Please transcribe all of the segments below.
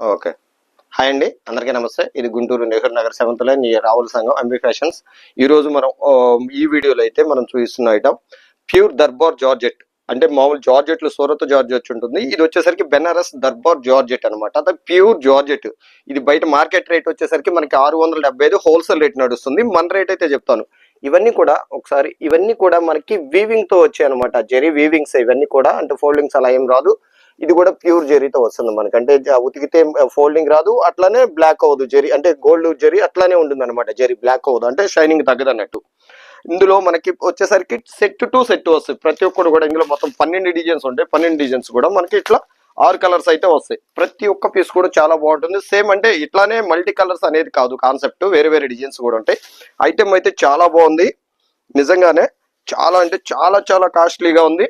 Okay. Hi అండి. అందరికీ నమస్తే. ఇది Guntur Nehru Nagar seventh line. Ravula Sangham MB fashions ఈరోజు మనం ఈ వీడియోలో అయితే మనం చూపిస్తున్న ఐటమ్ ప్యూర్ దర్బార్ జార్జెట్ అంటే మామూలు జార్జెట్లు సూరత్ జార్జెట్ ఉంటుంది. ఇది వచ్చేసరికి బెనారస్ దర్బార్ జార్జెట్ అనమాట అది ప్యూర్ జార్జెట్ ఇది బయట మార్కెట్ రేట్ వచ్చేసరికి మనకి ఆరు వందల డెబ్బై ఐదు హోల్సేల్ రేట్ నడుస్తుంది. మన రేట్ అయితే చెప్తాను. ఇవన్నీ కూడా ఒకసారి ఇవన్నీ కూడా మనకి వీవింగ్తో వచ్చాయి అనమాట జెరీ వీవింగ్స్ ఇవన్నీ కూడా అంటే ఫోల్డింగ్స్ అలా ఏం రాదు. ఇది కూడా ప్యూర్ జెరీతో వస్తుంది మనకి అంటే ఉతికితే ఫోల్డింగ్ రాదు అట్లానే బ్లాక్ అవ్వదు. జెరీ అంటే గోల్డ్ జెరీ అట్లానే ఉంటుంది అనమాట జెరీ బ్లాక్ అవ్వదు అంటే షైనింగ్ తగ్గదన్నట్టు. ఇందులో మనకి వచ్చేసరికి సెట్ టు సెట్ వస్తాయి. ప్రతి ఒక్కరు కూడా ఇందులో మొత్తం పన్నెండు డిజైన్స్ ఉంటాయి. పన్నెండు డిజైన్స్ కూడా మనకి ఇట్లా ఆరు కలర్స్ అయితే వస్తాయి. ప్రతి ఒక్క పీస్ కూడా చాలా బాగుంటుంది. సేమ్ అంటే ఇట్లానే మల్టీ కలర్స్ అనేది కాదు. కాన్సెప్ట్ వేరే వేరే డిజైన్స్ కూడా ఉంటాయి. ఐటెం అయితే చాలా బాగుంది. నిజంగానే చాలా అంటే చాలా చాలా కాస్ట్లీగా ఉంది.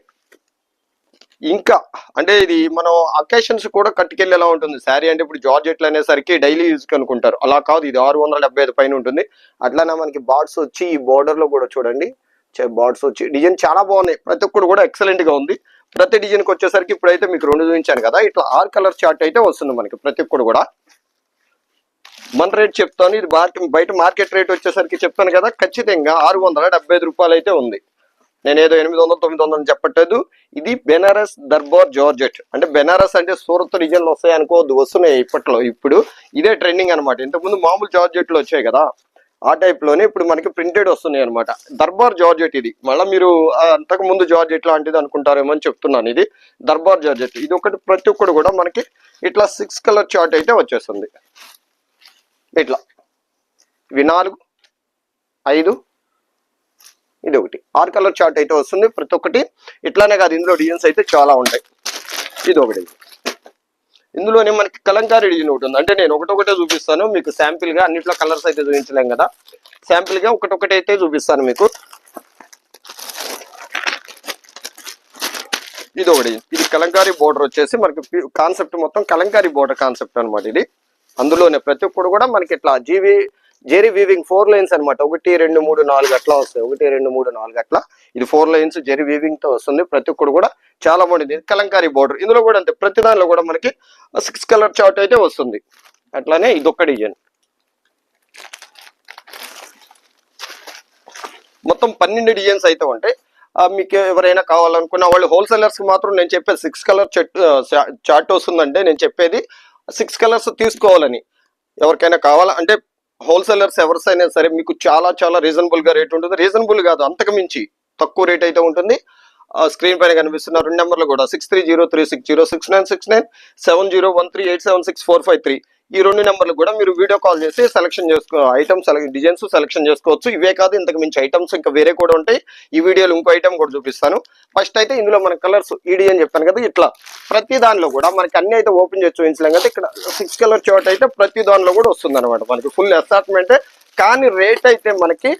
ఇంకా అంటే ఇది మనం అకేషన్స్ కూడా కట్టుకెళ్ళేలా ఉంటుంది. శారీ అంటే ఇప్పుడు జార్జెట్లు అనేసరికి డైలీ యూజ్ అనుకుంటారు. అలా కాదు ఇది ఆరు వందల డెబ్బై ఐదు పైన ఉంటుంది. అట్లానే మనకి బార్డ్స్ వచ్చి ఈ border లో కూడా చూడండి. బార్డ్స్ వచ్చి డిజైన్ చాలా బాగున్నాయి. ప్రతి ఒక్కరు కూడా ఎక్సలెంట్గా ఉంది. ప్రతి డిజైన్కి వచ్చేసరికి ఇప్పుడైతే మీకు రెండు చూపించాను కదా ఇట్లా ఆరు కలర్ చార్ట్ అయితే వస్తుంది మనకి ప్రతి ఒక్కరు కూడా. మన రేట్ చెప్తాను ఇది మార్కెట్ బయట మార్కెట్ రేట్ వచ్చేసరికి చెప్తాను కదా ఖచ్చితంగా ఆరు వందల డెబ్బై ఐదు రూపాయలు అయితే ఉంది. నేను ఏదో ఎనిమిది వందలు తొమ్మిది వందలు చెప్పట్లేదు. ఇది బెనారస్ దర్బార్ జార్జెట్ అంటే. బెనారస్ అంటే సూరత్ డిజైన్లు వస్తాయి అనుకోవద్దు వస్తున్నాయి ఇప్పట్లో. ఇప్పుడు ఇదే ట్రెండింగ్ అనమాట ఇంతకుముందు మామూలు జార్జెట్లు వచ్చాయి కదా. ఆ టైప్లోనే ఇప్పుడు మనకి ప్రింటెడ్ వస్తున్నాయి అనమాట దర్బార్ జార్జెట్ ఇది. మళ్ళీ మీరు అంతకు ముందు జార్జెట్ లాంటిది అనుకుంటారేమో అని చెప్తున్నాను ఇది. దర్బార్ జార్జెట్ ఇది ఒకటి ప్రతి ఒక్కటి కూడా మనకి ఇట్లా సిక్స్ కలర్ చార్ట్ అయితే వచ్చేస్తుంది. ఇట్లా. ఇవి నాలుగు ఐదు ఇది ఒకటి ఆరు కలర్ చార్ట్ అయితే వస్తుంది ప్రతి ఒక్కటి. ఇట్లానే కాదు ఇందులో డిజైన్స్ అయితే చాలా ఉంటాయి. ఇది ఒకటి ఇందులోనే మనకి కలంకారీ డిజైన్ ఒకటి ఉంది. అంటే నేను ఒకటొకటే చూపిస్తాను. మీకు శాంపిల్గా అన్నిట్లో కలర్స్ అయితే చూపించలేం కదా. శాంపిల్గా ఒకటొకటి అయితే చూపిస్తాను మీకు. ఇది ఒకటి ఇది కలంకారీ బోర్డర్ వచ్చేసి మనకి కాన్సెప్ట్ మొత్తం కలంకారీ బోర్డర్ కాన్సెప్ట్ అనమాట ఇది. అందులోనే ప్రతి ఒక్కడు కూడా మనకి ఇట్లా జీవి జెరీ వీవింగ్ ఫోర్ లైన్స్ అనమాట ఒకటి రెండు మూడు నాలుగు అట్లా వస్తాయి. ఒకటి రెండు మూడు నాలుగు అట్లా. ఇది ఫోర్ లైన్స్ జెరీ వీవింగ్తో వస్తుంది. ప్రతి ఒక్కడు కూడా చాలా బాగుంది. కలంకారీ బోర్డర్. ఇందులో కూడా అంతే. ప్రతి దానిలో కూడా మనకి సిక్స్ కలర్ చార్ట్ అయితే వస్తుంది. అట్లానే ఇది ఒక్క డిజైన్. మొత్తం పన్నెండు డిజైన్స్ అయితే ఉంటాయి. ఆ, మీకు ఎవరైనా కావాలనుకున్న వాళ్ళు హోల్సేలర్స్ మాత్రం నేను చెప్పేది సిక్స్ కలర్ చార్ట్ వస్తుందంటే నేను చెప్పేది సిక్స్ కలర్స్ తీసుకోవాలని. ఎవరికైనా కావాలా అంటే హోల్సేలర్స్ ఎవరిసైనా సరే మీకు చాలా చాలా రీజనబుల్గా రేట్ ఉంటుంది. రీజనబుల్ కాదు అంతకు మించి తక్కువ రేట్ అయితే ఉంటుంది. స్క్రీన్ పైన కనిపిస్తున్న రెండు నెంబర్లు కూడా six three zero three six zero six nine six nine seven zero one three eight seven six four five three. ఈ రెండు నెంబర్లు కూడా మీరు వీడియో కాల్ చేసి సెలెక్షన్ చేసుకో ఐటమ్స్ డిజైన్స్ సెలెక్షన్ చేసుకోవచ్చు. ఇవే కాదు ఇంతకు మించి ఐటమ్స్ ఇంకా వేరే కూడా ఉంటాయి. ఈ వీడియోలో ఇంకో ఐటమ్ కూడా చూపిస్తాను. ఫస్ట్ అయితే ఇందులో మన కలర్స్ ఈడీ అని చెప్పాను కదా ఇట్లా. ప్రతి దానిలో కూడా మనకి అన్ని అయితే ఓపెన్ చేసి చూపించలేం కదా ఇక్కడ సిక్స్ కలర్ చోట అయితే ప్రతి దానిలో కూడా వస్తుంది అనమాట మనకి ఫుల్ అసార్ట్మెంట్ కానీ రేట్ అయితే మనకి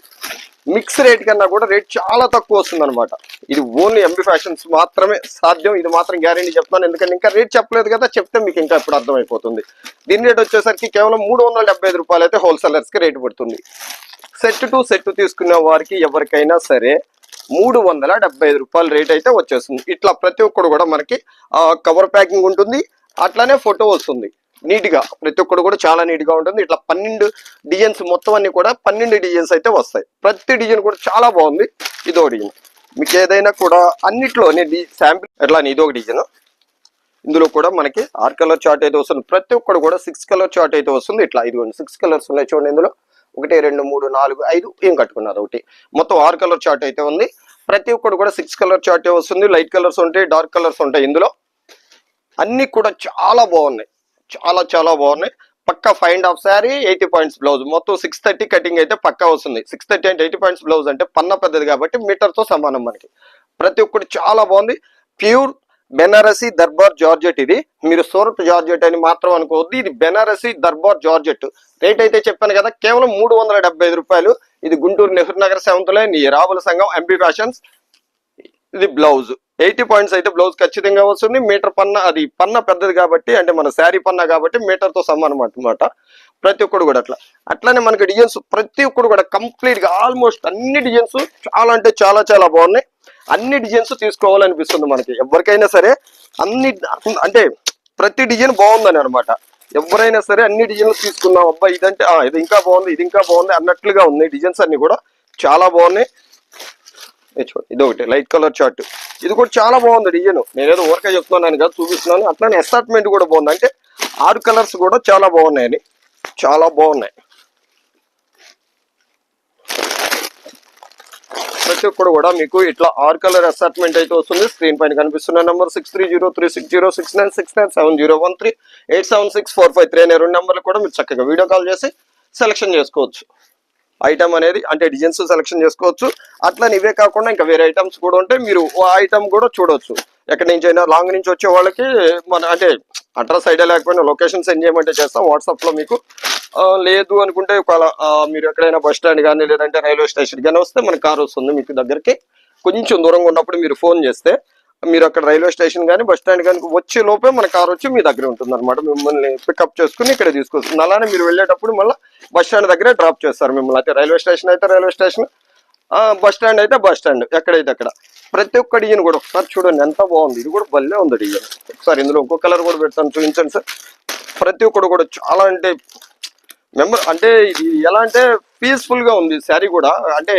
మిక్స్ రేట్ కన్నా కూడా రేట్ చాలా తక్కువ వస్తుంది అనమాట ఇది ఓన్లీ ఎంబీ ఫ్యాషన్స్ మాత్రమే సాధ్యం. ఇది మాత్రం గ్యారెంటీ చెప్తాను ఎందుకంటే ఇంకా రేట్ చెప్పలేదు కదా చెప్తే మీకు ఇంకా ఇప్పుడు అర్థమైపోతుంది. దీని రేట్ వచ్చేసరికి కేవలం మూడు వందల రూపాయలు అయితే హోల్సేలర్స్కి రేట్ పడుతుంది. సెట్ టు సెట్ తీసుకునే వారికి ఎవరికైనా సరే మూడు వందల డెబ్బై ఐదు రూపాయల రేట్ అయితే వచ్చేస్తుంది. ఇట్లా ప్రతి ఒక్కడు కూడా మనకి కవర్ ప్యాకింగ్ ఉంటుంది. అట్లానే ఫోటో వస్తుంది. నీట్గా ప్రతి ఒక్కడు కూడా చాలా నీట్గా ఉంటుంది. ఇట్లా పన్నెండు డిజైన్స్ మొత్తం అన్ని కూడా పన్నెండు డిజైన్స్ అయితే వస్తాయి. ప్రతి డిజైన్ కూడా చాలా బాగుంది. ఇదో డిజైన్. మీకు ఏదైనా కూడా అన్నిట్లో నేను శాంపిల్ ఎట్లా ఇది ఒక డిజైన్. ఇందులో కూడా మనకి ఆర్ కలర్ చార్ట్ అయితే వస్తుంది. ప్రతి ఒక్కరు కూడా సిక్స్ కలర్ చార్ట్ అయితే వస్తుంది. ఇట్లా ఇదిగోండి సిక్స్ కలర్స్ ఉన్నాయి చూడండి ఇందులో. ఒకటి రెండు మూడు నాలుగు ఐదు ఏం కట్టుకున్నారు? ఒకటి. మొత్తం ఆరు కలర్ చార్ట్ అయితే ఉంది. ప్రతి ఒక్కరు కూడా సిక్స్ కలర్ చార్ట్ వస్తుంది. లైట్ కలర్స్ ఉంటాయి డార్క్ కలర్స్ ఉంటాయి ఇందులో. అన్ని కూడా చాలా బాగున్నాయి. చాలా చాలా బాగున్నాయి. పక్క find of sari eighty points blouse మొత్తం సిక్స్ థర్టీ కటింగ్ అయితే పక్కా వస్తుంది. Six thirty and eighty points blouse అంటే పన్న పెద్దది కాబట్టి మీటర్తో సమానం మనకి. ప్రతి ఒక్కటి చాలా బాగుంది. ప్యూర్ బెనారసి దర్బార్ జార్జెట్ ఇది. మీరు సూరత్ జార్జెట్ అని మాత్రం అనుకోవద్దు. ఇది బెనారసి దర్బార్ జార్జెట్ రేట్ అయితే చెప్పాను కదా కేవలం మూడు వందల రూపాయలు. ఇది గుంటూరు నెహ్రూ నగర్ సెవెంత్ లైన్. ఈ రావుల సంఘం ఎంపీ ఫ్యాషన్స్ ఇది బ్లౌజ్. ఎయిటీ పాయింట్స్ అయితే బ్లౌజ్ ఖచ్చితంగా వస్తుంది. మీటర్ పన్న అది పన్న పెద్దది కాబట్టి అంటే మన శారీ పన్న కాబట్టి మీటర్తో సమానం అనమాట ప్రతి ఒక్కడు కూడా అట్లా. అట్లానే మనకి డిజైన్స్ ప్రతి ఒక్కడు కూడా కంప్లీట్గా ఆల్మోస్ట్ అన్ని డిజైన్స్ చాలా అంటే చాలా చాలా బాగున్నాయి. అన్ని డిజైన్స్ తీసుకోవాలనిపిస్తుంది మనకి. ఎవరికైనా సరే అన్ని అంటే ప్రతి డిజైన్ బాగుందని అనమాట ఎవరైనా సరే అన్ని డిజైన్లు తీసుకున్నాం అబ్బా ఇదంటే ఇది ఇంకా బాగుంది ఇది ఇంకా బాగుంది అన్నట్లుగా ఉంది డిజైన్స్ అన్ని కూడా చాలా బాగున్నాయి. చూడండి ఇది ఒకటి. లైట్ కలర్ చార్ట్ ఇది కూడా చాలా బాగుంది డిజైన్. నేనేదో ఊరకే చెప్తున్నాను కదా చూపిస్తున్నాను. అట్లానే అసార్ట్మెంట్ కూడా బాగుంది. అంటే ఆరు కలర్స్ కూడా చాలా బాగున్నాయని చాలా బాగున్నాయి. ప్రతి ఒక్కరు కూడా మీకు ఇట్లా ఆర్ కలర్ అసార్ట్మెంట్ అయితే వస్తుంది. స్క్రీన్ పైన కనిపిస్తున్న number six three zero three six zero six nine six nine seven zero one three eight seven six four five three అనే రెండు నెంబర్లు కూడా మీరు చక్కగా వీడియో కాల్ చేసి సెలెక్షన్ చేసుకోవచ్చు. ఐటమ్ అనేది అంటే డిజైన్స్ సెలెక్షన్ చేసుకోవచ్చు. అట్లా ఇవే కాకుండా ఇంకా వేరే ఐటమ్స్ కూడా ఉంటే మీరు ఆ ఐటమ్ కూడా చూడొచ్చు. ఎక్కడి నుంచి అయినా లాంగ్ నుంచి వచ్చే వాళ్ళకి మన అంటే అడ్రస్ ఐడియా లేకపోయినా లొకేషన్ సెండ్ చేయమంటే చేస్తాం. వాట్సాప్లో మీకు లేదు అనుకుంటే ఒకవేళ మీరు ఎక్కడైనా బస్ స్టాండ్ కానీ లేదంటే రైల్వే స్టేషన్ కానీ వస్తే మన కార్ వస్తుంది మీకు దగ్గరికి. కొంచెం దూరంగా ఉన్నప్పుడు మీరు ఫోన్ చేస్తే మీరు అక్కడ రైల్వే స్టేషన్ కానీ బస్ స్టాండ్ కానీ వచ్చే లోపే మన కార్ వచ్చి మీ దగ్గర ఉంటుంది అనమాట మిమ్మల్ని పికప్ చేసుకుని ఇక్కడ తీసుకొస్తుంది. అలానే మీరు వెళ్ళేటప్పుడు మళ్ళీ బస్ స్టాండ్ దగ్గరే డ్రాప్ చేస్తారు మిమ్మల్ని. అయితే రైల్వే స్టేషన్ అయితే రైల్వే స్టేషన్ బస్ స్టాండ్ అయితే బస్ స్టాండ్ ఎక్కడైతే అక్కడ. ప్రతి ఒక్క డిజైన్ కూడా ఒకసారి చూడండి ఎంత బాగుంది. ఇది కూడా భలే ఉంది డిజైన్. ఒకసారి ఇందులో ఇంకో కలర్ కూడా పెడతాను చూపించండి సార్. ప్రతి ఒక్కడు కూడా చాలా అంటే మెంబర్ అంటే ఇది ఎలా అంటే పీస్ఫుల్గా ఉంది. శారీ కూడా అంటే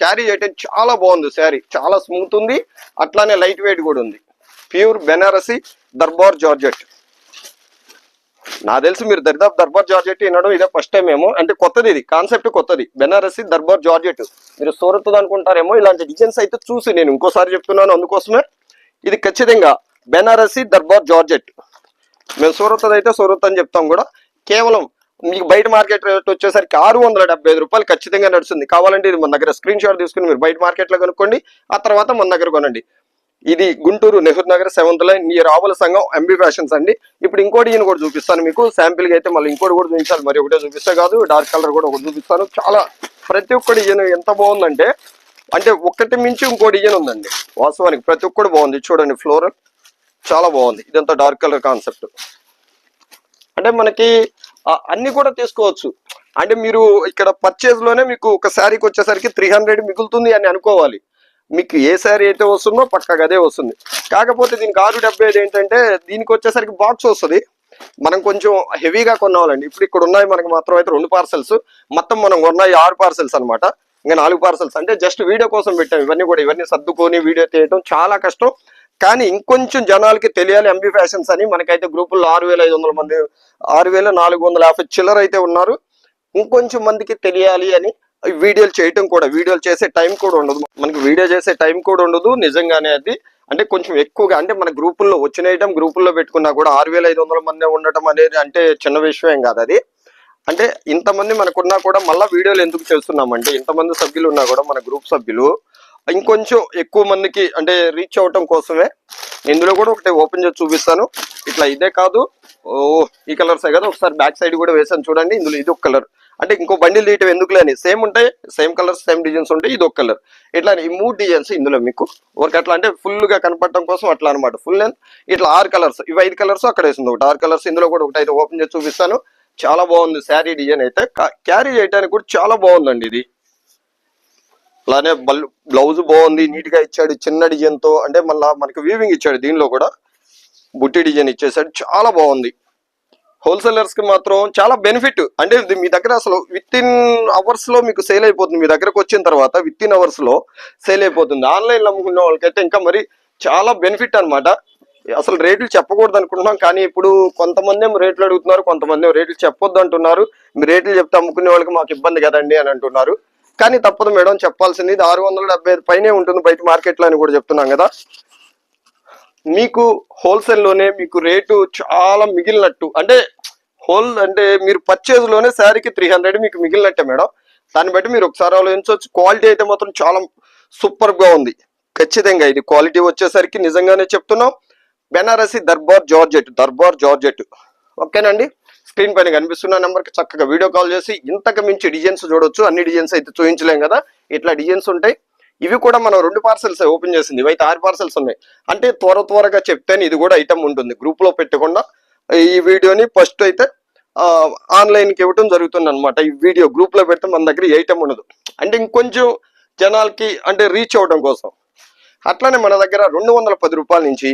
క్యారీ చేయటం చాలా బాగుంది శారీ. చాలా స్మూత్ ఉంది. అట్లానే లైట్ వెయిట్ కూడా ఉంది. ప్యూర్ బెనారసి దర్బార్ జార్జెట్ నా తెలిసి మీరు దరిదాపు దర్బార్ జార్జెట్ వినడం ఇదే ఫస్ట్ టైం ఏమో. అంటే కొత్తది ఇది. కాన్సెప్ట్ కొత్తది. బెనారసి దర్బార్ జార్జెట్ మీరు సూరత్ అనుకుంటారేమో. ఇలాంటి డిజైన్స్ అయితే చూసి నేను ఇంకోసారి చెప్తున్నాను అందుకోసమే. ఇది ఖచ్చితంగా బెనారసి దర్బార్ జార్జెట్ మేము సూరత్ అయితే సూరత్ అని చెప్తాం కూడా. కేవలం మీకు బయట మార్కెట్ రేట్ వచ్చేసరికి ఆరు వందల డెబ్బై ఐదు రూపాయలు ఖచ్చితంగా నడుస్తుంది. కావాలంటే ఇది మన దగ్గర స్క్రీన్ షాట్ తీసుకుని మీరు బయట మార్కెట్లో కొనుక్కోండి. ఆ తర్వాత మన దగ్గర కొనండి. ఇది గుంటూరు నెహ్రూ నగర్ సెవెంత్ లైన్ ఈ రావుల సంఘం ఎంబీ ఫ్యాషన్స్ అండి. ఇప్పుడు ఇంకోటి ఈయన కూడా చూపిస్తాను మీకు. శాంపిల్గా అయితే మళ్ళీ ఇంకోటి కూడా చూపించాలి. మరి ఒకటే చూపిస్తే కాదు డార్క్ కలర్ కూడా ఒకటి చూపిస్తాను. చాలా ప్రతి ఒక్కటి ఈయన ఎంత బాగుందంటే అంటే ఒక్కటి మించి ఇంకోటి ఈయన ఉందండి. వాస్తవానికి ప్రతి ఒక్కటి బాగుంది. చూడండి ఫ్లోరల్ చాలా బాగుంది. ఇదంతా డార్క్ కలర్ కాన్సెప్ట్ అంటే మనకి అన్ని కూడా తీసుకోవచ్చు. అంటే మీరు ఇక్కడ పర్చేజ్లోనే మీకు ఒక శారీకి వచ్చేసరికి త్రీ హండ్రెడ్ మిగులుతుంది అని అనుకోవాలి. మీకు ఏ శారీ అయితే వస్తుందో పక్కగా అదే వస్తుంది. కాకపోతే దీనికి ఆరు డెబ్బై ఐదు ఏంటంటే దీనికి వచ్చేసరికి బాక్స్ వస్తుంది. మనం కొంచెం హెవీగా కొన్నావాలండి ఇప్పుడు ఇక్కడ ఉన్నాయి మనకి మాత్రం అయితే రెండు పార్సెల్స్ మొత్తం మనం కొన్నాయి ఆరు పార్సెల్స్ అనమాట ఇంకా నాలుగు పార్సెల్స్ అంటే జస్ట్ వీడియో కోసం పెట్టాం. ఇవన్నీ కూడా ఇవన్నీ సర్దుకొని వీడియో తీయడం చాలా కష్టం. కానీ ఇంకొంచెం జనాలకి తెలియాలి ఎంబీ ఫ్యాషన్స్ అని. మనకైతే గ్రూపుల్లో ఆరు వేల ఐదు వందల మంది ఆరు వేల నాలుగు వందల యాభై చిల్లర అయితే ఉన్నారు. ఇంకొంచెం మందికి తెలియాలి అని వీడియోలు చేయటం కూడా. వీడియోలు చేసే టైం కూడా ఉండదు. మనకి వీడియో చేసే టైం కూడా ఉండదు. నిజంగానే అది. అంటే కొంచెం ఎక్కువగా అంటే మన గ్రూపుల్లో వచ్చిన ఐటమ్ గ్రూపుల్లో పెట్టుకున్నా కూడా ఆరు వేల ఐదు వందల మంది ఉండటం అనేది అంటే చిన్న విషయం కాదు అది. అంటే ఇంతమంది మనకున్నా కూడా మళ్ళీ వీడియోలు ఎందుకు చేస్తున్నామంటే ఇంతమంది సభ్యులు ఉన్నా కూడా మన గ్రూప్ సభ్యులు ఇంకొంచెం ఎక్కువ మందికి అంటే రీచ్ అవటం కోసమే. ఇందులో కూడా ఒకటి ఓపెన్ చేసి చూపిస్తాను. ఇట్లా ఇదే కాదు. ఓ ఈ కలర్సే కదా? ఒకసారి బ్యాక్ సైడ్ కూడా వేసాను చూడండి. ఇందులో ఇది ఒక కలర్ అంటే ఇంకో బండిల్ తీయటం ఎందుకులే అని సేమ్ ఉంటాయి సేమ్ కలర్స్ సేమ్ డిజైన్స్ ఉంటాయి ఇది ఒక కలర్ ఇట్లా ఈ మూడు డిజైన్స్ ఇందులో మీకు. ఒక అట్లా అంటే ఫుల్గా కనపడటం కోసం అట్లా అనమాట ఫుల్ లెంత్ ఇట్లా ఆరు కలర్స్ ఇవి ఐదు కలర్స్ అక్కడ వేసింది ఒకటి. ఆరు కలర్స్ ఇందులో కూడా ఒకటి అయితే ఓపెన్ చేసి చూపిస్తాను. చాలా బాగుంది శారీ డిజైన్ అయితే. క్యారీ చేయడానికి కూడా చాలా బాగుందండి ఇది. అలానే బల్ బ్లౌజ్ బాగుంది నీట్గా ఇచ్చాడు చిన్న డిజైన్తో అంటే మళ్ళీ మనకి వీవింగ్ ఇచ్చాడు దీనిలో కూడా. బుట్టి డిజైన్ ఇచ్చేసాడు చాలా బాగుంది. హోల్సేలర్స్కి మాత్రం చాలా బెనిఫిట్. అంటే మీ దగ్గర అసలు విత్ ఇన్ అవర్స్లో మీకు సేల్ అయిపోతుంది. మీ దగ్గరకు వచ్చిన తర్వాత విత్ ఇన్ అవర్స్లో సేల్ అయిపోతుంది. ఆన్లైన్ అమ్ముకున్న వాళ్ళకైతే ఇంకా మరి చాలా బెనిఫిట్ అనమాట అసలు రేట్లు చెప్పకూడదు అనుకుంటున్నాం కానీ ఇప్పుడు కొంతమంది ఏమో రేట్లు అడుగుతున్నారు కొంతమంది రేట్లు చెప్పొద్దు అంటున్నారు. మీ రేట్లు చెప్తే అమ్ముకునే వాళ్ళకి మాకు ఇబ్బంది కదండి అని అంటున్నారు. కానీ తప్పదు మేడం చెప్పాల్సింది ఇది ఆరు వందల డెబ్బై ఐదు పైనే ఉంటుంది బయట మార్కెట్లో అని కూడా చెప్తున్నాం కదా. మీకు హోల్సేల్లోనే మీకు రేటు చాలా మిగిలినట్టు అంటే హోల్ అంటే మీరు పర్చేజ్లోనే శారీకి త్రీ హండ్రెడ్ మీకు మిగిలినట్టే మేడం. దాన్ని బట్టి మీరు ఒకసారి ఆలోచించవచ్చు. క్వాలిటీ అయితే మాత్రం చాలా సూపర్గా ఉంది. ఖచ్చితంగా ఇది క్వాలిటీ వచ్చేసరికి నిజంగానే చెప్తున్నాం. Banarasi Darbar georgette Darbar georgette. ఓకేనండి? స్క్రీన్ పైన కనిపిస్తున్న నెంబర్కి చక్కగా వీడియో కాల్ చేసి ఇంతకు మించి డిజైన్స్ చూడొచ్చు. అన్ని డిజైన్స్ అయితే చూపించలేం కదా. ఇట్లా డిజైన్స్ ఉంటాయి. ఇవి కూడా మనం రెండు పార్సెల్స్ ఓపెన్ చేసింది. ఇవైతే ఆరు పార్సెల్స్ ఉన్నాయి. అంటే త్వర త్వరగా చెప్తేనే ఇది కూడా ఐటమ్ ఉంటుంది. గ్రూప్లో పెట్టకుండా ఈ వీడియోని ఫస్ట్ అయితే ఆన్లైన్కి ఇవ్వటం జరుగుతుంది అనమాట ఈ వీడియో గ్రూప్లో పెడితే మన దగ్గర ఐటమ్ ఉండదు. అంటే ఇంకొంచెం జనాలకి అంటే రీచ్ అవ్వడం కోసం. అట్లానే మన దగ్గర రెండు వందల పది రూపాయల నుంచి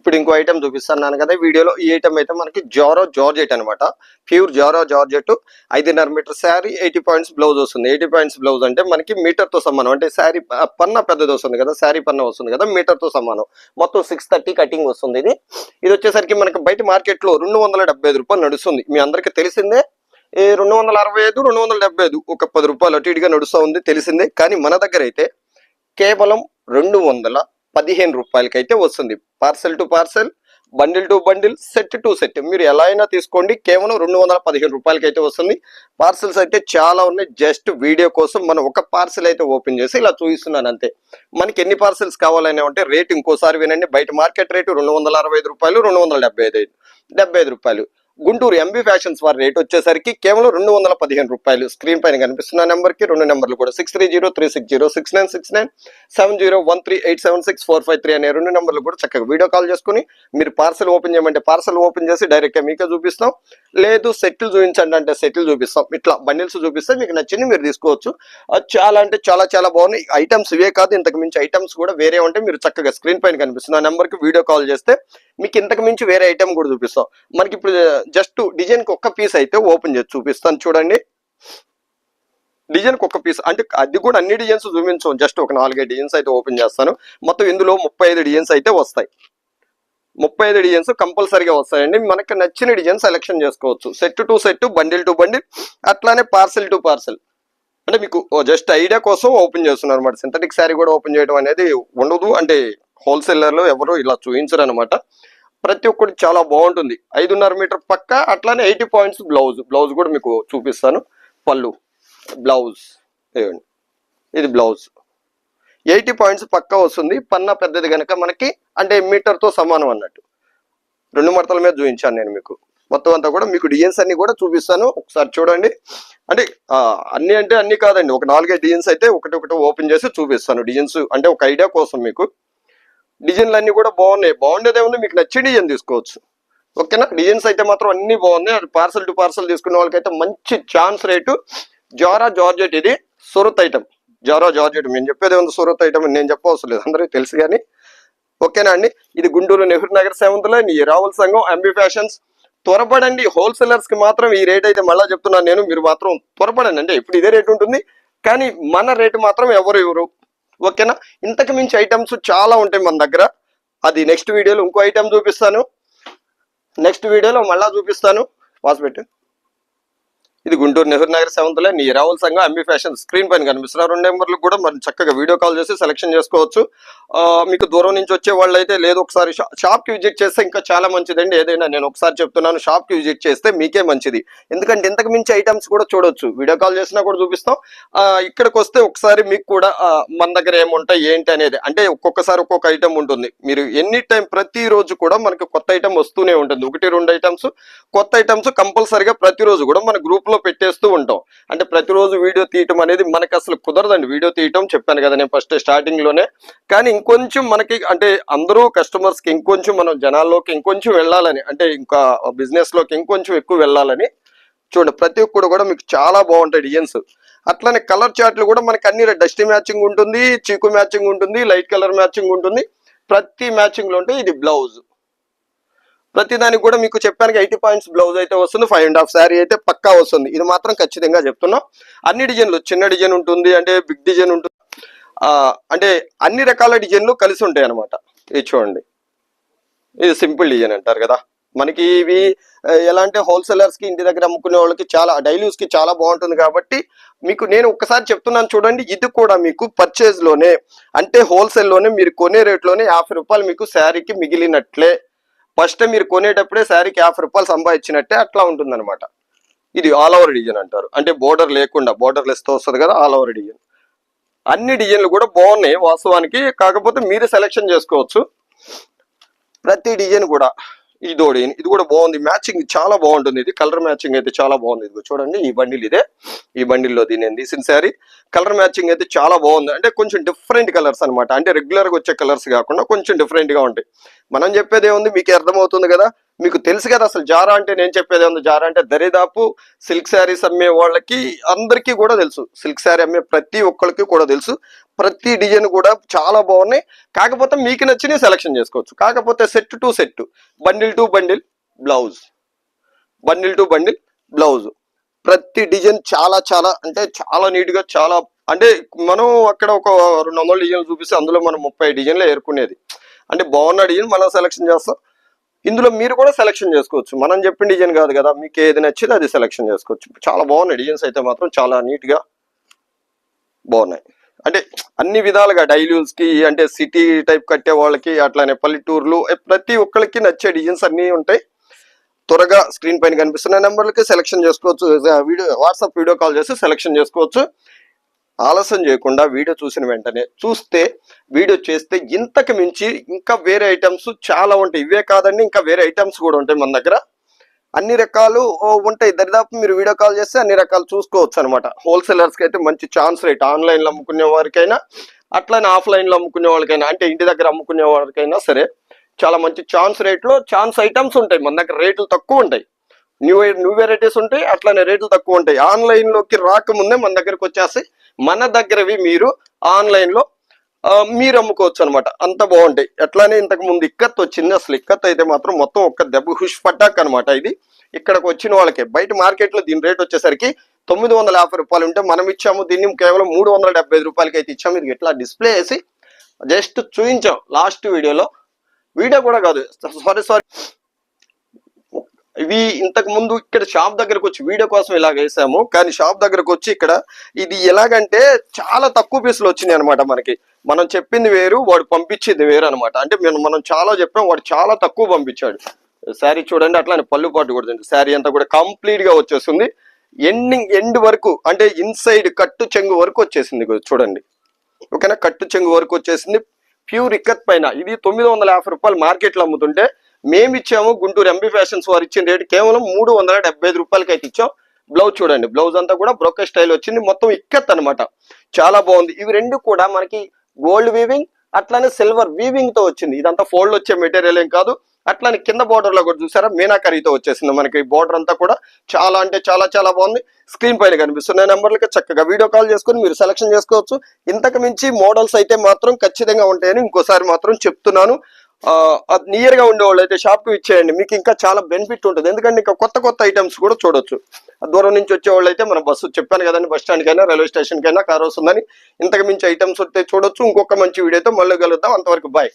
ఇప్పుడు ఇంకో ఐటమ్ చూపిస్తున్నాను కదా వీడియోలో ఈ ఐటమ్ అయితే మనకి జారో జార్జెట్ అనమాట ప్యూర్ జారో జార్జెట్ ఐదున్నర metre sari eighty points blouse వస్తుంది. ఎయిటీ పాయింట్స్ బ్లౌజ్ అంటే మనకి మీటర్తో సమానం. అంటే శారీ పన్న పెద్దది వస్తుంది కదా శారీ పన్న వస్తుంది కదా మీటర్తో సమానం. మొత్తం సిక్స్ థర్టీ కటింగ్ వస్తుంది ఇది. ఇది వచ్చేసరికి మనకి బయట మార్కెట్లో రెండు వందల డెబ్బై ఐదు రూపాయలు నడుస్తుంది. మీ అందరికీ తెలిసిందే? ఈ రెండు వందల అరవై ఐదు రెండు వందల డెబ్బై ఐదు ఒక పది రూపాయలు అటు ఇటుగా నడుస్తూ ఉంది తెలిసిందే. కానీ మన దగ్గర అయితే కేవలం రెండు వందల పదిహేను రూపాయలకైతే వస్తుంది. Parcel to parcel bundle to bundle set to set మీరు ఎలా అయినా తీసుకోండి. కేవలం రెండు వందల పదిహేను రూపాయలకి అయితే వస్తుంది. పార్సెల్స్ అయితే చాలా ఉన్నాయి. జస్ట్ వీడియో కోసం మనం ఒక పార్సెల్ అయితే ఓపెన్ చేసి ఇలా చూపిస్తున్నాను అంతే. మనకి ఎన్ని పార్సెల్స్ కావాలని అంటే రేట్ ఇంకోసారి వినండి. బయట మార్కెట్ రేటు రెండు వందల అరవై ఐదు రూపాయలు రెండు వందల ఐదు డెబ్బై ఐదు రూపాయలు. గుంటూరు ఎంబీ ఫ్యాషన్స్ వారి రేట్ వచ్చేసరికి కేవలం రెండు వందల పదిహేను రూపాయలు. స్క్రీన్ పైన కనిపిస్తున్న నెంబర్కి రెండు నెంబర్లు కూడా. Six three zero three six zero six nine six nine seven zero one three eight seven six four five three అనే రెండు నెంబర్లు కూడా చక్కగా వీడియో కాల్ చేసుకుని మీరు పార్సల్ ఓపెన్ చేయమంటే పార్సల్ ఓపెన్ చేసి డైరెక్ట్గా మీకే చూపిస్తాం. లేదు సెటిల్ చూపించండి అంటే సెటిల్ చూపిస్తాం. ఇట్లా బండిల్స్ చూపిస్తే మీకు నచ్చింది మీరు తీసుకోవచ్చు. అది చాలా అంటే చాలా చాలా బాగున్నాయి. ఐటమ్స్ ఇవే కాదు ఇంతకు మించి ఐటమ్స్ కూడా వేరే ఉంటే మీరు చక్కగా స్క్రీన్ పైన కనిపిస్తుంది. ఆ నెంబర్కి వీడియో కాల్ చేస్తే మీకు ఇంతకు మించి వేరే ఐటమ్ కూడా చూపిస్తాం. మనకి ఇప్పుడు జస్ట్ డిజైన్కి ఒక్క పీస్ అయితే ఓపెన్ చేసి చూపిస్తాను చూడండి. డిజైన్కి ఒక ఒక్క పీస్ అంటే అది కూడా అన్ని డిజైన్స్ చూపించాం. జస్ట్ ఒక నాలుగైదు డిజైన్స్ అయితే ఓపెన్ చేస్తాను. మొత్తం ఇందులో ముప్పై ఐదు డిజైన్స్ అయితే వస్తాయి. ముప్పై ఐదు డిజైన్స్ కంపల్సరీగా వస్తాయండి. మనకి నచ్చిన డిజైన్ సెలెక్షన్ చేసుకోవచ్చు. Set to set bundle to bundle అట్లానే పార్సెల్ టు పార్సెల్ అంటే మీకు జస్ట్ ఐడియా కోసం ఓపెన్ చేస్తున్నారు అనమాట సింథటిక్ శారీ కూడా ఓపెన్ చేయడం అనేది ఉండదు. అంటే హోల్సేలర్లు ఎవరు ఇలా చూపించరు అనమాట ప్రతి ఒక్కటి చాలా బాగుంటుంది. ఐదున్నర మీటర్ పక్క అట్లానే ఎయిటీ పాయింట్స్ బ్లౌజ్ బ్లౌజ్ కూడా మీకు చూపిస్తాను. పళ్ళు. బ్లౌజ్ ఇది బ్లౌజ్ ఎయిటీ పాయింట్స్ పక్క వస్తుంది. పన్నా పెద్దది కనుక మనకి అంటే మీటర్తో సమానం అన్నట్టు. రెండు మడతల మీద చూపించాను నేను మీకు. మొత్తం అంతా కూడా మీకు డిజైన్స్ అన్ని కూడా చూపిస్తాను. ఒకసారి చూడండి. అంటే అన్ని అంటే అన్ని కాదండి. ఒక నాలుగైదు డిజైన్స్ అయితే ఒకటి ఒకటి ఓపెన్ చేసి చూపిస్తాను. డిజైన్స్ అంటే ఒక ఐడియా కోసం మీకు. డిజైన్లు అన్ని కూడా బాగున్నాయి. బాగుండేది మీకు నచ్చిన డిజైన్ తీసుకోవచ్చు. ఓకేనా? డిజైన్స్ అయితే మాత్రం అన్ని బాగున్నాయి. అది పార్సల్ టు పార్సల్ తీసుకునే వాళ్ళకైతే మంచి ఛాన్స్ రేటు. జారా జార్జెట్ ఇది. సురత్ ఐటమ్. జారా జార్జెట్ మేము చెప్పేది ఉంది సూరత్ ఐటమ్ నేను చెప్పవలసిన లేదు. అందరికీ తెలుసు కానీ. ఓకేనా అండి? ఇది గుంటూరు నెహ్రూ నగర్ సెవెంత్ లైన్ ఈ రావుల సంఘం ఎంబీ ఫ్యాషన్స్. త్వరపడండి. హోల్సేలర్స్కి మాత్రం ఈ రేట్ అయితే మళ్ళీ చెప్తున్నాను నేను. మీరు మాత్రం త్వరపడండి. అంటే ఇప్పుడు ఇదే రేట్ ఉంటుంది. కానీ మన రేటు మాత్రం ఎవరు ఇవ్వరు. ఓకేనా? ఇంతకు మించి ఐటమ్స్ చాలా ఉంటాయి మన దగ్గర. అది నెక్స్ట్ వీడియోలో ఇంకో ఐటమ్ చూపిస్తాను. నెక్స్ట్ వీడియోలో మళ్ళా చూపిస్తాను. వాసిపెట్టు ఇది గుంటూరు నెహ్రూ నగర్ సెవెంత్లో నీ Ravula Sangham MB fashion screen పైన కనిపిస్తున్న రెండు నెంబర్లు కూడా మరి చక్కగా వీడియో కాల్ చేసి సెలెక్షన్ చేసుకోవచ్చు. మీకు దూరం నుంచి వచ్చే వాళ్ళు అయితే లేదు ఒకసారి షా- షాప్కి విజిట్ చేస్తే ఇంకా చాలా మంచిదండి. ఏదైనా నేను ఒకసారి చెప్తున్నాను షాప్కి విజిట్ చేస్తే మీకే మంచిది. ఎందుకంటే ఇంతకు మించి ఐటమ్స్ కూడా చూడొచ్చు. వీడియో కాల్ చేసినా కూడా చూపిస్తాం. ఇక్కడికి వస్తే ఒకసారి మీకు కూడా మన దగ్గర ఏముంటాయి ఏంటి అనేది అంటే ఒక్కొక్కసారి ఒక్కొక్క ఐటమ్ ఉంటుంది. మీరు ఎనీ టైం ప్రతిరోజు కూడా మనకి కొత్త ఐటమ్ వస్తూనే ఉంటుంది. ఒకటి రెండు ఐటమ్స్ కొత్త ఐటమ్స్ కంపల్సరిగా ప్రతిరోజు కూడా మన గ్రూప్లో పెట్టేస్తూ ఉంటాం. అంటే ప్రతిరోజు వీడియో తీయటం అనేది మనకి అసలు కుదరదండి. వీడియో తీయటం చెప్పాను కదా నేను ఫస్ట్ స్టార్టింగ్లోనే. కానీ ఇంకొంచెం మనకి అంటే అందరూ కస్టమర్స్కి ఇంకొంచెం మనం జనాల్లోకి ఇంకొంచెం వెళ్ళాలని అంటే ఇంకా బిజినెస్లోకి ఇంకొంచెం ఎక్కువ వెళ్ళాలని చూడండి. ప్రతి ఒక్కడు కూడా మీకు చాలా బాగుంటాయి డిజైన్స్. అట్లనే కలర్ చార్ట్లు కూడా మనకి అన్ని డస్టీ మ్యాచింగ్ ఉంటుంది చీకు మ్యాచింగ్ ఉంటుంది లైట్ కలర్ మ్యాచింగ్ ఉంటుంది. ప్రతి మ్యాచింగ్లో ఉంటే ఇది బ్లౌజ్. ప్రతి దానికి కూడా మీకు చెప్పాను ఎయిటీ పాయింట్స్ బ్లౌజ్ అయితే వస్తుంది ఫైవ్ అండ్ హాఫ్ శారీ అయితే పక్కా వస్తుంది. ఇది మాత్రం ఖచ్చితంగా చెప్తున్నాం. అన్ని డిజైన్లు చిన్న డిజైన్ ఉంటుంది అంటే బిగ్ డిజైన్ ఉంటుంది. అంటే అన్ని రకాల డిజైన్లు కలిసి ఉంటాయి అనమాట ఇది చూడండి. ఇది సింపుల్ డిజైన్ అంటారు కదా. మనకి ఇవి ఎలా అంటే హోల్సేలర్స్కి ఇంటి దగ్గర అమ్ముకునే వాళ్ళకి చాలా డైలీస్ చాలా బాగుంటుంది కాబట్టి మీకు నేను ఒక్కసారి చెప్తున్నాను చూడండి. ఇది కూడా మీకు పర్చేజ్లోనే అంటే హోల్సేల్లోనే మీరు కొనే రేట్లోనే యాభై రూపాయలు మీకు శారీకి మిగిలినట్లే ఫస్ట్ మీరు కొనేటప్పుడే శారీకి యాభై రూపాయలు సంపాదించినట్టే అట్లా ఉంటుందన్నమాట. ఇది ఆల్ ఓవర్ డిజైన్ అంటారు. అంటే బోర్డర్ లేకుండా బోర్డర్ లెస్ వస్తుంది కదా ఆల్ ఓవర్ డిజైన్ అన్ని డిజైన్లు కూడా బాగున్నాయి వాస్తవానికి. కాకపోతే మీరు సెలెక్షన్ చేసుకోవచ్చు. ప్రతి డిజైన్ కూడా ఇది ఒకటి ఇది కూడా బాగుంది. మ్యాచింగ్ చాలా బాగుంటుంది. ఇది కలర్ మ్యాచింగ్ అయితే చాలా బాగుంది. ఇది చూడండి ఈ బండిల్ ఇదే. ఈ బండిల్లో దీని నేను తీసిన శారీ. కలర్ మ్యాచింగ్ అయితే చాలా బాగుంది. అంటే కొంచెం డిఫరెంట్ కలర్స్ అనమాట అంటే రెగ్యులర్గా వచ్చే కలర్స్ కాకుండా కొంచెం డిఫరెంట్గా ఉంటాయి. మనం చెప్పేది ఏముంది? మీకు అర్థమవుతుంది కదా? మీకు తెలుసు కదా అసలు జారా అంటే నేను చెప్పేది ఏముంది? జారా అంటే దరిదాపు సిల్క్ శారీస్ అమ్మే వాళ్ళకి అందరికీ కూడా తెలుసు. సిల్క్ శారీ అమ్మే ప్రతి ఒక్కరికి కూడా తెలుసు. ప్రతి డిజైన్ కూడా చాలా బాగున్నాయి. కాకపోతే మీకు నచ్చినవి సెలెక్షన్ చేసుకోవచ్చు. కాకపోతే set to set. Bundle to bundle blouse. Bundle to bundle blouse. ప్రతి డిజైన్ చాలా చాలా అంటే చాలా నీట్గా చాలా అంటే మనం అక్కడ ఒక రెండు వందల డిజైన్లు చూపిస్తే అందులో మనం ముప్పై డిజైన్లు ఏరుకునేది. అంటే బాగున్న ఈయన మనం సెలెక్షన్ చేస్తాం. ఇందులో మీరు కూడా సెలెక్షన్ చేసుకోవచ్చు. మనం చెప్పిన డిజైన్ కాదు కదా మీకు ఏది నచ్చితే అది సెలెక్షన్ చేసుకోవచ్చు. చాలా బాగున్నాయి డిజైన్స్ అయితే మాత్రం చాలా నీట్గా బాగున్నాయి. అంటే అన్ని విధాలుగా డైల్యూస్కి అంటే సిటీ టైప్ కట్టే వాళ్ళకి అట్లానే పల్లెటూర్లు ప్రతి ఒక్కరికి నచ్చే డిజైన్స్ అన్నీ ఉంటాయి. త్వరగా స్క్రీన్ పైన కనిపిస్తున్న నెంబర్లకి సెలెక్షన్ చేసుకోవచ్చు. వీడియో వాట్సాప్ వీడియో కాల్ చేసి సెలెక్షన్ చేసుకోవచ్చు. ఆలస్యం చేయకుండా వీడియో చూసిన వెంటనే చూస్తే వీడియో చేస్తే ఇంతకు మించి ఇంకా వేరే ఐటమ్స్ చాలా ఉంటాయి. ఇవే కాదండి ఇంకా వేరే ఐటమ్స్ కూడా ఉంటాయి మన దగ్గర. అన్ని రకాలు ఉంటాయి. దరిదాపు మీరు వీడియో కాల్ చేస్తే అన్ని రకాలు చూసుకోవచ్చు అనమాట హోల్సేలర్స్కి అయితే మంచి ఛాన్స్ రేట్. ఆన్లైన్లో అమ్ముకునే వారికైనా అట్లనే ఆఫ్లైన్లో అమ్ముకునే వాళ్ళకైనా అంటే ఇంటి దగ్గర అమ్ముకునే వారికైనా సరే చాలా మంచి ఛాన్స్ రేట్లో ఛాన్స్ ఐటమ్స్ ఉంటాయి. మన దగ్గర రేట్లు తక్కువ ఉంటాయి. న్యూ న్యూ వెరైటీస్ ఉంటాయి అట్లనే రేట్లు తక్కువ ఉంటాయి. ఆన్లైన్లోకి రాకముందే మన దగ్గరకు వచ్చేసి మన దగ్గరవి మీరు ఆన్లైన్లో మీరు అమ్ముకోవచ్చు అనమాట అంత బాగుంటాయి. ఎట్లానే ఇంతకు ముందు ఇక్కత్ వచ్చింది. అసలు ఇక్కత్ అయితే మాత్రం మొత్తం ఒక్క దెబ్బ హుష్ పట్టాక్ అనమాట ఇది. ఇక్కడికి వచ్చిన వాళ్ళకి. బయట మార్కెట్లో దీని రేట్ వచ్చేసరికి తొమ్మిది వందల యాభై రూపాయలు ఉంటే మనం ఇచ్చాము. దీన్ని కేవలం మూడు వందల డెబ్బై ఐదు రూపాయలకి అయితే ఇచ్చాము. ఇది ఇట్లా డిస్ప్లే వేసి జస్ట్ చూపించాం లాస్ట్ వీడియోలో. వీడియో కూడా కాదు. సారీ సారీ ఇవి ఇంతకు ముందు ఇక్కడ షాప్ దగ్గరకు వచ్చి వీడియో కోసం ఇలాగ వేసాము. కానీ షాప్ దగ్గరకు వచ్చి ఇక్కడ ఇది ఎలాగంటే చాలా తక్కువ పీసులు వచ్చినాయి అనమాట మనకి. మనం చెప్పింది వేరు వాడు పంపించింది వేరు అనమాట అంటే మేము మనం చాలా చెప్పాం వాడు చాలా తక్కువ పంపించాడు. శారీ చూడండి అట్లానే పళ్ళు పాటు కూడా శారీ అంతా కూడా కంప్లీట్గా వచ్చేస్తుంది ఎండింగ్ ఎండ్ వరకు అంటే ఇన్సైడ్ కట్టు చెంగు వరకు వచ్చేసింది చూడండి. ఓకేనా? కట్టు చెంగు వరకు వచ్చేసింది. ప్యూర్ ఇక్కత్ పైన. ఇది తొమ్మిది వందల యాభై రూపాయలు మార్కెట్లో అమ్ముతుంటే మేము ఇచ్చాము గుంటూరు ఎంబీ ఫ్యాషన్స్ వారు ఇచ్చిన రేటు కేవలం మూడు వందల డెబ్బై ఐదు రూపాయలకి అయితే ఇచ్చాం. బ్లౌజ్ చూడండి బ్లౌజ్ అంతా కూడా బ్రోకే స్టైల్ వచ్చింది. మొత్తం ఇక్కత్ అనమాట చాలా బాగుంది. ఇవి రెండు కూడా మనకి గోల్డ్ వీవింగ్ అట్లానే సిల్వర్ వీవింగ్తో వచ్చింది. ఇదంతా ఫోల్డ్ వచ్చే మెటీరియల్ ఏం కాదు. అట్లానే కింద బార్డర్లో కూడా చూసారా? మీనాకరీతో వచ్చేసింది మనకి బార్డర్ అంతా కూడా. చాలా అంటే చాలా చాలా బాగుంది. స్క్రీన్ పైన కనిపిస్తున్న నెంబర్లకి చక్కగా వీడియో కాల్ చేసుకొని మీరు సెలెక్షన్ చేసుకోవచ్చు. ఇంతకు మించి మోడల్స్ అయితే మాత్రం ఖచ్చితంగా ఉంటాయని ఇంకోసారి మాత్రం చెప్తున్నాను. నియర్గా ఉండే వాళ్ళు అయితే షాప్కు ఇచ్చేయండి. మీకు ఇంకా చాలా బెనిఫిట్ ఉంటుంది. ఎందుకంటే ఇంకా కొత్త కొత్త ఐటమ్స్ కూడా చూడొచ్చు. దూరం నుంచి వచ్చే వాళ్ళు అయితే మన బస్సు చెప్పాను కదండి బస్ స్టాండ్ కైనా రైల్వే స్టేషన్ కైనా కార్ వస్తుందని ఇంతకు మించి ఐటమ్స్ ఉంటే చూడొచ్చు. ఇంకొక మంచి వీడియోతో మళ్ళీ కలుద్దాం. అంతవరకు బాయ్